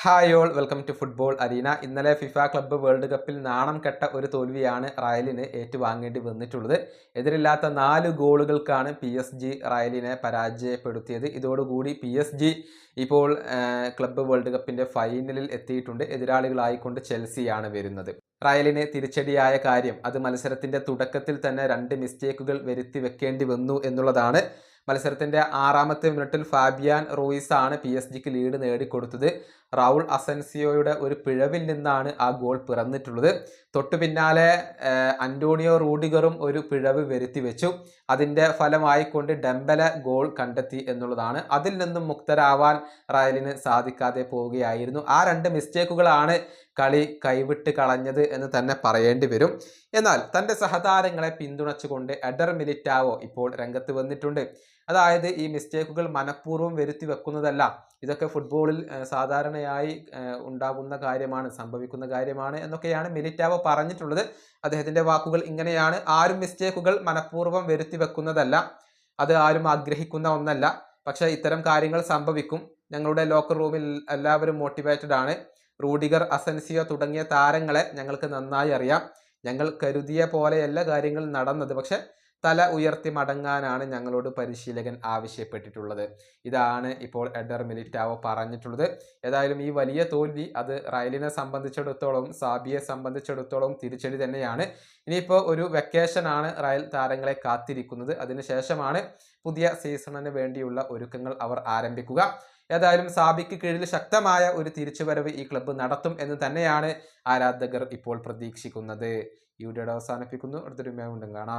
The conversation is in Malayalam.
Hi all welcome to football arena ഇന്നലെ ഫിഫ ക്ലബ്ബ് വേൾഡ് കപ്പിൽ നാണം കെട്ട ഒരു തോൽവിയാണ് റയലിന് ഏറ്റുവാങ്ങേണ്ടി വന്നിട്ടുള്ളത്. എതിരില്ലാത്ത നാല് ഗോളുകൾക്കാണ് പി എസ് ജി റയലിനെ പരാജയപ്പെടുത്തിയത്. ഇതോടുകൂടി പി എസ് ജി ഇപ്പോൾ ക്ലബ്ബ് വേൾഡ് കപ്പിന്റെ ഫൈനലിൽ എത്തിയിട്ടുണ്ട്. എതിരാളികളായിക്കൊണ്ട് ചെൽസിയാണ് വരുന്നത്. റയലിന് തിരിച്ചടിയായ കാര്യം അത് മത്സരത്തിന്റെ തുടക്കത്തിൽ തന്നെ രണ്ട് മിസ്റ്റേക്കുകൾ വരുത്തി വെക്കേണ്ടി വന്നു എന്നുള്ളതാണ് മത്സരത്തിന്റെ ആറാമത്തെ മിനിറ്റിൽ ഫാബിയാൻ റൂയിസ് ആണ് പി എസ് ജിക്ക് ലീഡ് നേടിക്കൊടുത്തത്. റൗൾ അസൻസിയോയുടെ ഒരു പിഴവിൽ നിന്നാണ് ആ ഗോൾ പിറന്നിട്ടുള്ളത്. തൊട്ടു പിന്നാലെ അന്റോണിയോ റൂഡിഗറും ഒരു പിഴവ് വരുത്തി വെച്ചു. അതിന്റെ ഫലമായിക്കൊണ്ട് ഡെമ്പല ഗോൾ കണ്ടെത്തി എന്നുള്ളതാണ്. അതിൽ നിന്നും മുക്തരാവാൻ റയലിന് സാധിക്കാതെ പോവുകയായിരുന്നു. ആ രണ്ട് മിസ്റ്റേക്കുകളാണ് കളി കൈവിട്ട് കളഞ്ഞത് എന്ന് തന്നെ പറയേണ്ടി വരും. എന്നാൽ തന്റെ സഹതാരങ്ങളെ പിന്തുണച്ചുകൊണ്ട് എഡർ മിലിറ്റാവോ ഇപ്പോൾ രംഗത്ത് വന്നിട്ടുണ്ട്. അതായത് ഈ മിസ്റ്റേക്കുകൾ മനഃപൂർവം വരുത്തി വെക്കുന്നതല്ല. ഇതൊക്കെ ഫുട്ബോളിൽ സാധാരണയായി ഉണ്ടാകുന്ന കാര്യമാണ് സംഭവിക്കുന്ന കാര്യമാണ് എന്നൊക്കെയാണ് മിലിറ്റാവോ പറഞ്ഞിട്ടുള്ളത്. അദ്ദേഹത്തിന്റെ വാക്കുകൾ ഇങ്ങനെയാണ്. ആരും മിസ്റ്റേക്കുകൾ മനഃപൂർവം വരുത്തി വെക്കുന്നതല്ല. അത് ആരും ആഗ്രഹിക്കുന്ന ഒന്നല്ല. പക്ഷേ ഇത്തരം കാര്യങ്ങൾ സംഭവിക്കും. ഞങ്ങളുടെ ലോക്കർ റൂമിൽ എല്ലാവരും മോട്ടിവേറ്റഡ് ആണ്. റൂഡിഗർ അസൻസിയോ തുടങ്ങിയ താരങ്ങളെ ഞങ്ങൾക്ക് നന്നായി അറിയാം. ഞങ്ങൾ കരുതിയ പോലെയല്ല കാര്യങ്ങൾ നടന്നത്. പക്ഷെ തല ഉയർത്തി മടങ്ങാനാണ് ഞങ്ങളോട് പരിശീലകൻ ആവശ്യപ്പെട്ടിട്ടുള്ളത്. ഇതാണ് ഇപ്പോൾ എഡർ മിലിറ്റാവോ പറഞ്ഞിട്ടുള്ളത്. ഏതായാലും ഈ വലിയ തോൽവി അത് റയലിനെ സംബന്ധിച്ചിടത്തോളം സാബിയെ സംബന്ധിച്ചിടത്തോളം തിരിച്ചടി തന്നെയാണ്. ഇനിയിപ്പോൾ ഒരു വെക്കേഷനാണ് റയൽ താരങ്ങളെ കാത്തിരിക്കുന്നത്. അതിനുശേഷമാണ് പുതിയ സീസണിന് വേണ്ടിയുള്ള ഒരുക്കങ്ങൾ അവർ ആരംഭിക്കുക. ഏതായാലും സാബിക്ക് കീഴിൽ ശക്തമായ ഒരു തിരിച്ചുവരവ് ഈ ക്ലബ്ബ് നടത്തും എന്ന് തന്നെയാണ് ആരാധകർ ഇപ്പോൾ പ്രതീക്ഷിക്കുന്നത്. ഈ വീഡിയോയുടെ അവസാനിപ്പിക്കുന്നു. അടുത്തൊരു മേമുണ്ടും കാണാം.